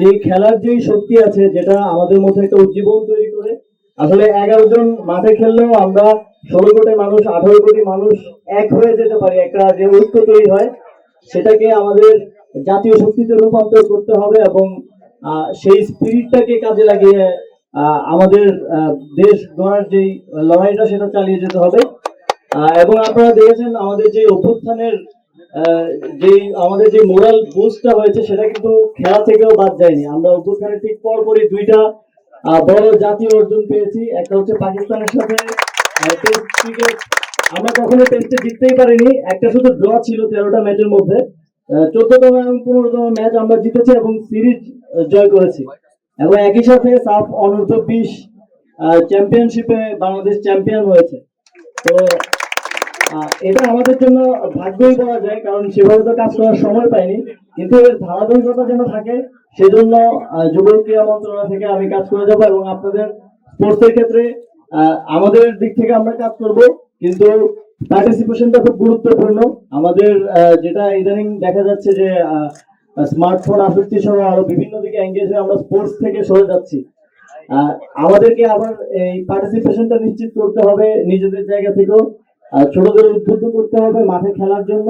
যে খেলার যেই শক্তি আছে, যেটা আমাদের মধ্যে একটা উজ্জীবন তৈরি করে, আসলে এগারো জন মাঠে খেললেও আমরা ষোলো কোটি মানুষ, আঠারো কোটি মানুষ এক হয়ে যেতে পারি। একটা যে ঐক্য তৈরি হয়, সেটাকে আমাদের জাতীয় শক্তিতে রূপান্তর করতে হবে এবং সেই স্পিরিটটাকে কাজে লাগিয়ে আমাদের দেশ গড়ার যেই লড়াইটা, সেটা চালিয়ে যেতে হবে। এবং আপনারা দেখেছেন আমাদের যে অভ্যুত্থানের যে আমাদের যে মোরাল বুস্টটা হয়েছে সেটা কিন্তু খেলা থেকেও বাদ যায়নি। আমরা অভ্যুত্থানের ঠিক পরপরই দুইটা বড় জাতীয় অর্জন পেয়েছি। একটা হচ্ছে পাকিস্তানের সাথে আমরা কখনো টেস্টে জিততেই পারিনি। একটা শুধু ড্র ছিল তেরোটা ম্যাচের মধ্যে। চোদ্দতম এবং পনেরোতম ম্যাচ আমরা জিতেছি এবং সিরিজ জয় করেছি। এবং একই সাথে সাফ অনূর্ধ্ব বিশ চ্যাম্পিয়নশিপে বাংলাদেশ চ্যাম্পিয়ন হয়েছে। তো এটা আমাদের জন্য ভাগ্যই বলা যায়, কারণ সেভাবে তো কাজ করার সময় পাইনি। কিন্তু এর ধারাবাহিকতা যেন থাকে, সেজন্য যুব ক্রীড়া মন্ত্রণালয় থেকে আমি কাজ করে যাব এবং আপনাদের স্পোর্টসের ক্ষেত্রে আমাদের দিক থেকে আমরা কাজ করব, কিন্তু পার্টিসিপেশনটা খুব গুরুত্বপূর্ণ। আমাদের যেটা ইদানিং দেখা যাচ্ছে যে স্মার্টফোন আসক্তি সহ আরও বিভিন্ন দিকে এঙ্গেজ হয়ে আমরা স্পোর্টস থেকে সরে যাচ্ছি। আমাদেরকে আবার এই পার্টিসিপেশনটা নিশ্চিত করতে হবে নিজেদের জায়গা থেকেও। ছোটদের উদ্বুদ্ধ করতে হবে মাঠে খেলার জন্য।